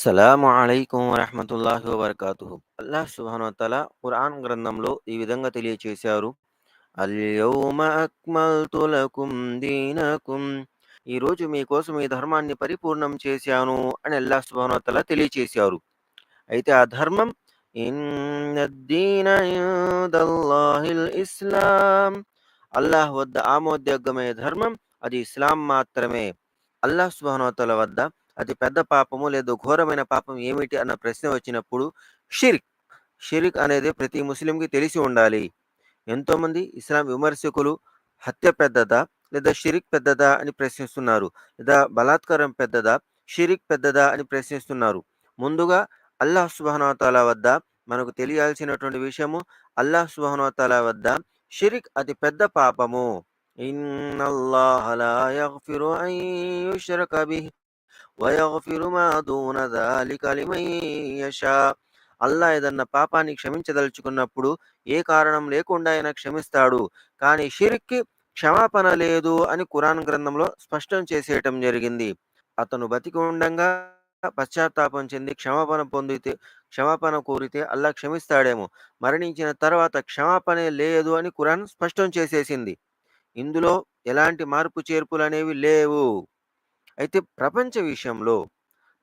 అస్సలం అలైకుం వరహమతుల్లాహి వబర్కాతు అల్లాహ్ సుబ్హానహు ఖురాన్ గ్రంథంలో ఈ విధంగా తెలియచేశారు. అల్యౌమ అక్మల్తు లకుం దీనకుం. ఈరోజు మీకోసం ఈ ధర్మాన్ని పరిపూర్ణం చేశాను అని అల్లాహ్ సుబ్హానహు వతఆలా తెలియచేశారు. అయితే ఆ ధర్మం ఇస్లాం. అల్లాహ్ వద్ద ఆమోద్యోగమైన ధర్మం అది ఇస్లాం మాత్రమే. అల్లాహ్ సుబ్హానహు వద్ద అతి పెద్ద పాపము లేదా ఘోరమైన పాపం ఏమిటి అన్న ప్రశ్న వచ్చినప్పుడు షిరిక్ షిరిక్ అనేది ప్రతి ముస్లింకి తెలిసి ఉండాలి. ఎంతోమంది ఇస్లాం విమర్శకులు హత్య పెద్దదా లేదా షిరిక్ పెద్దదా అని ప్రశ్నిస్తున్నారు లేదా బలాత్కారం పెద్దదా షిరిక్ పెద్దదా అని ప్రశ్నిస్తున్నారు. ముందుగా అల్లాహ్ సుబాహనవతాల వద్ద మనకు తెలియాల్సినటువంటి విషయము అల్లాహ్ సుబాహనవతాల వద్ద షిరిక్ అతి పెద్ద పాపము. ఇన్నల్లాహ లా యగ్ఫిరు అన్ యుష్రక బిహి. వయగ్ఫిరు మా దూన దాలిక యషా అల్లా ఏదన్న పాపాన్ని క్షమించదలుచుకున్నప్పుడు ఏ కారణం లేకుండా ఆయన క్షమిస్తాడు. కానీ షిరిక్కి క్షమాపణ లేదు అని కురాన్ గ్రంథంలో స్పష్టం చేసేయటం జరిగింది. అతను బతికి ఉండంగా పశ్చాత్తాపం చెంది క్షమాపణ పొందితే క్షమాపణ కోరితే అల్లా క్షమిస్తాడేమో. మరణించిన తర్వాత క్షమాపణే లేదు అని కురాన్ స్పష్టం చేసేసింది. ఇందులో ఎలాంటి మార్పు చేర్పులు అనేవి లేవు. అయితే ప్రపంచ విషయంలో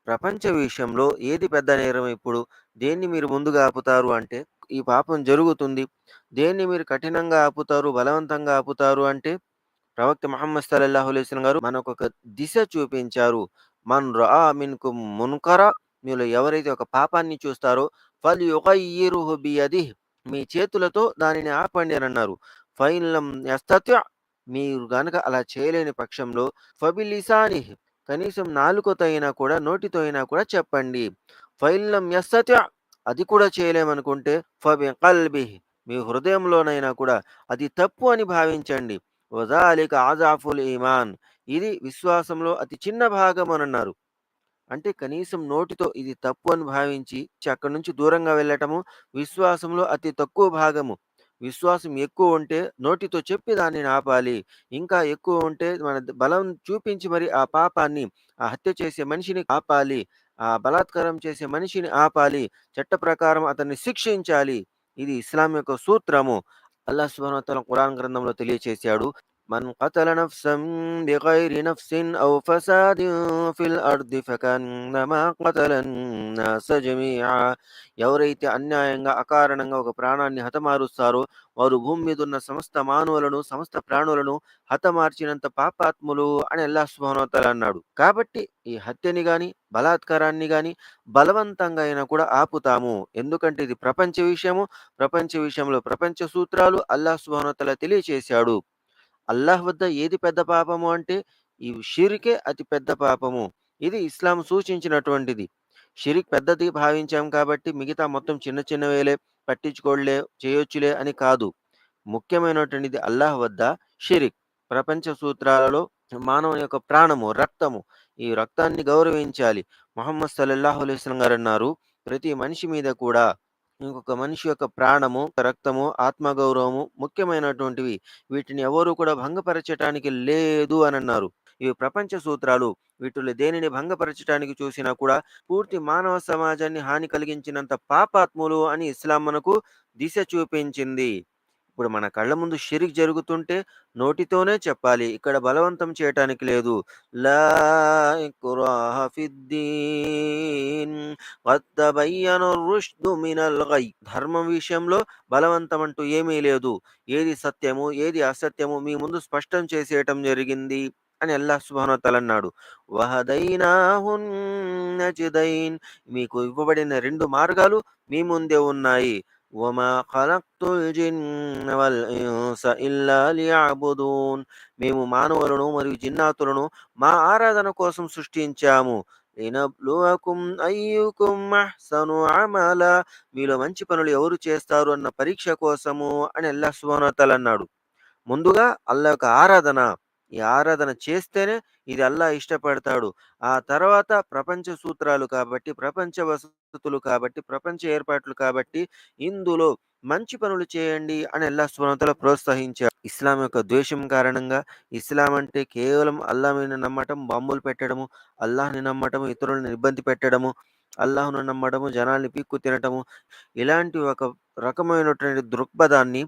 ప్రపంచ విషయంలో ఏది పెద్ద నేరం ఇప్పుడు? దేన్ని మీరు ముందుగా ఆపుతారు అంటే ఈ పాపం జరుగుతుంది. దేన్ని మీరు కఠినంగా ఆపుతారు బలవంతంగా ఆపుతారు అంటే ప్రవక్త మహమ్మద్ సల్లల్లాహు అలైస్లం గారు మనకు ఒక దిశ చూపించారు. మన్ రా మిన్కు మున్కర మీలో ఎవరైతే ఒక పాపాన్ని చూస్తారో ఫల్ యుగయ్యిరుహు బియది మీ చేతులతో దానిని ఆపండి అని అన్నారు. ఫైన్లం యస్తత్య మీరు గనక అలా చేయలేని పక్షంలో ఫబిలిసాని కనీసం నాలుకతో అయినా కూడా నోటితో అయినా కూడా చెప్పండి. ఫైల్లం యస్తత్య అది కూడా చేయలేమనుకుంటే ఫబి కల్బి మీ హృదయంలోనైనా కూడా అది తప్పు అని భావించండి. వజాలిక ఆజాఫుల్ ఈమాన్. ఇది విశ్వాసంలో అతి చిన్న భాగం అని అన్నారు అంటే కనీసం నోటితో ఇది తప్పు అని భావించి అక్కడి నుంచి దూరంగా వెళ్ళటము విశ్వాసంలో అతి తక్కువ భాగము. విశ్వాసం ఎక్కువ ఉంటే నోటితో చెప్పి దాన్ని ఆపాలి. ఇంకా ఎక్కువ ఉంటే మన బలం చూపించి మరి ఆ పాపాన్ని ఆ హత్య చేసే మనిషిని ఆపాలి ఆ బలాత్కారం చేసే మనిషిని ఆపాలి. చట్ట ప్రకారం అతన్ని శిక్షించాలి. ఇది ఇస్లాం యొక్క సూత్రము. అల్లాహ్ సుబ్హానహు వతఆలా ఖురాన్ గ్రంథంలో తెలియచేశాడు. మన్ قتل نفسا بغير نفس ఔ فساد ఫిల్ الأرض فكأنما قتل الناس جميعا. ఎవరైతే అన్యాయంగా అకారణంగా ఒక ప్రాణాన్ని హతమారుస్తారో వారు భూమి మీద ఉన్న సమస్త మానవులను సమస్త ప్రాణులను హతమార్చినంత పాపాత్ములు అని అల్లాహ్ సుబ్హానహు అన్నాడు. కాబట్టి ఈ హత్యని గాని బలాత్కారాన్ని గాని బలవంతంగా అయినా కూడా ఆపుతాము. ఎందుకంటే ఇది ప్రపంచ విషయము. ప్రపంచ విషయంలో ప్రపంచ సూత్రాలు అల్లా సుభానోతల తెలియచేశాడు. అల్లాహ్ వద్ద ఏది పెద్ద పాపము అంటే ఈ షిరికే అతి పెద్ద పాపము. ఇది ఇస్లాం సూచించినటువంటిది. షిరిక్ పెద్దది భావించాం కాబట్టి మిగతా మొత్తం చిన్న చిన్నవేలే పట్టించుకోలే చేయొచ్చులే అని కాదు. ముఖ్యమైనటువంటిది అల్లాహ్ వద్ద షిరిక్. ప్రపంచ సూత్రాలలో మానవుని యొక్క ప్రాణము రక్తము ఈ రక్తాన్ని గౌరవించాలి. మొహమ్మద్ సల్లల్లాహు అలైస్లం గారు అన్నారు ప్రతి మనిషి మీద కూడా ఇంకొక మనిషి యొక్క ప్రాణము రక్తము ఆత్మగౌరవము ముఖ్యమైనటువంటివి. వీటిని ఎవరు కూడా భంగపరచటానికి లేదు అని అన్నారు ఇవి ప్రపంచ సూత్రాలు. వీటిలో దేనిని భంగపరచడానికి చూసినా కూడా పూర్తి మానవ సమాజాన్ని హాని కలిగించినంత పాపాత్ములు అని ఇస్లాం మనకు దిశ చూపించింది. ఇప్పుడు మన కళ్ళ ముందు షిరిక్ జరుగుతుంటే నోటితోనే చెప్పాలి. ఇక్కడ బలవంతం చేయటానికి లేదు. లా ధర్మం విషయంలో బలవంతం అంటూ ఏమీ లేదు. ఏది సత్యము ఏది అసత్యము మీ ముందు స్పష్టం చేసేయటం జరిగింది అని అల్లాహ్ సుబానోతల్ అన్నాడు. వహదైనాహున్ మీకు ఇవ్వబడిన రెండు మార్గాలు మీ ముందే ఉన్నాయి. وما خلقت الجن والإنس إلا ليعبدون. మేము మానవులను మరియు జిన్నాతులను మా ఆరాధన కోసం సృష్టించాము. లినబ్లువకుం అయ్యుకుం అహ్సను అమల. మీలో మంచి పనులు ఎవరు చేస్తారు అన్న పరీక్ష కోసము అని అల్లాహ్ సుబ్హానహు అన్నాడు. ముందుగా అల్లా యొక్క ఆరాధన. ఈ ఆరాధన చేస్తేనే ఇది అల్లా ఇష్టపడతాడు. ఆ తర్వాత ప్రపంచ సూత్రాలు కాబట్టి ప్రపంచ వసతులు కాబట్టి ప్రపంచ ఏర్పాట్లు కాబట్టి ఇందులో మంచి పనులు చేయండి అని అల్లా సుబ్హానహు ప్రోత్సహించాడు. ఇస్లాం యొక్క ద్వేషం కారణంగా ఇస్లాం అంటే కేవలం అల్లా మీద నమ్మటం బాంబులు పెట్టడము అల్లాహ్ని నమ్మటము ఇతరులను ఇబ్బంది పెట్టడము అల్లాహ్‌ను నమ్మడము, జనాల్ని పీక్కు తినటము, ఇలాంటి ఒక రకమైనటువంటి దృక్పథాన్ని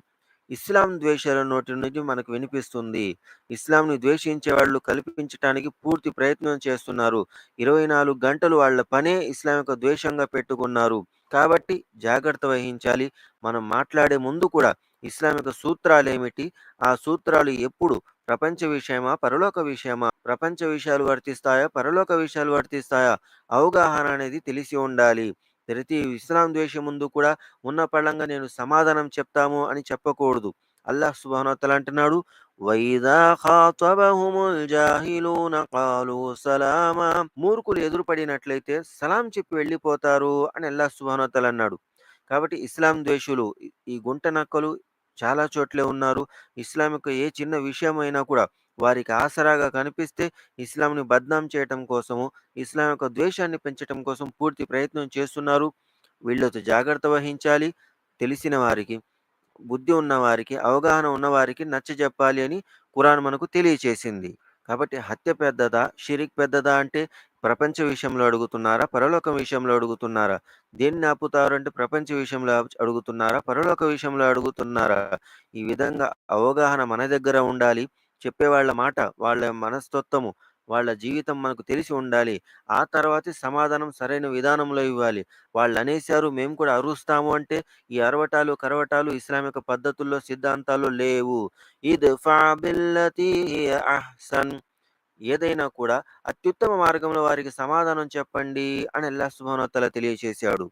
ఇస్లాం ద్వేషాల నోటి నుంచి మనకు వినిపిస్తుంది. ఇస్లాంని ద్వేషించే వాళ్ళు కల్పించటానికి పూర్తి ప్రయత్నం చేస్తున్నారు. 24 గంటలు వాళ్ళ పనే ఇస్లాం యొక్క ద్వేషంగా పెట్టుకున్నారు. కాబట్టి జాగ్రత్త వహించాలి. మనం మాట్లాడే ముందు కూడా ఇస్లామిక యొక్క సూత్రాలేమిటి? ఆ సూత్రాలు ఎప్పుడు ప్రపంచ విషయమా? పరలోక విషయమా? ప్రపంచ విషయాలు వర్తిస్తాయా? పరలోక విషయాలు వర్తిస్తాయా? అవగాహన అనేది తెలిసి ఉండాలి. ప్రతి ఇస్లాం ద్వేషం ముందు కూడా ఉన్న పళ్ళంగా నేను సమాధానం చెప్తాము అని చెప్పకూడదు. అల్లాహ్ సుబ్హానహు అంటున్నాడు, "వైదా ఖాతబహుముల్ జాహిలూన సలామా" మూర్ఖులు ఎదురుపడినట్లయితే సలాం చెప్పి వెళ్ళిపోతారు అని అల్లాహ్ సుబ్హానహు అన్నాడు. కాబట్టి ఇస్లాం ద్వేషులు ఈ- ఈ గుంట నక్కలు చాలా చోట్లే ఉన్నారు. ఇస్లాం యొక్క ఏ చిన్న విషయమైనా కూడా వారికి ఆసరాగా కనిపిస్తే ఇస్లాంని బద్నాం చేయటం కోసము, ఇస్లాం యొక్క ద్వేషాన్ని పెంచటం కోసం పూర్తి ప్రయత్నం చేస్తున్నారు. వీళ్ళతో జాగ్రత్త వహించాలి. తెలిసిన వారికి, బుద్ధి ఉన్నవారికి, అవగాహన ఉన్నవారికి నచ్చజెప్పాలి అని ఖురాన్ మనకు తెలియచేసింది. కాబట్టి హత్య పెద్దదా? షిరిక్ పెద్దదా? అంటే ప్రపంచ విషయంలో అడుగుతున్నారా? పరలోక విషయంలో అడుగుతున్నారా? దేన్ని ఆపుతారు అంటే ప్రపంచ విషయంలో అడుగుతున్నారా? పరలోక విషయంలో అడుగుతున్నారా? ఈ విధంగా అవగాహన మన దగ్గర ఉండాలి. చెప్పేవాళ్ళ మాట, వాళ్ళ మనస్తత్వము, వాళ్ళ జీవితం మనకు తెలిసి ఉండాలి. ఆ తర్వాతే సమాధానం సరైన విధానంలో ఇవ్వాలి. వాళ్ళనేశారు మేము కూడా అరుస్తాము అంటే ఈ అరవటాలు, కరవటాలు ఇస్లామిక పద్ధతుల్లో, సిద్ధాంతాలు లేవు. ఇద్ఫా అహ్సన్ ఏదైనా కూడా అత్యుత్తమ మార్గంలో వారికి సమాధానం చెప్పండి అని అల్లాహ్ సుభానోత్తల తెలియజేశాడు తెలియచేశాడు.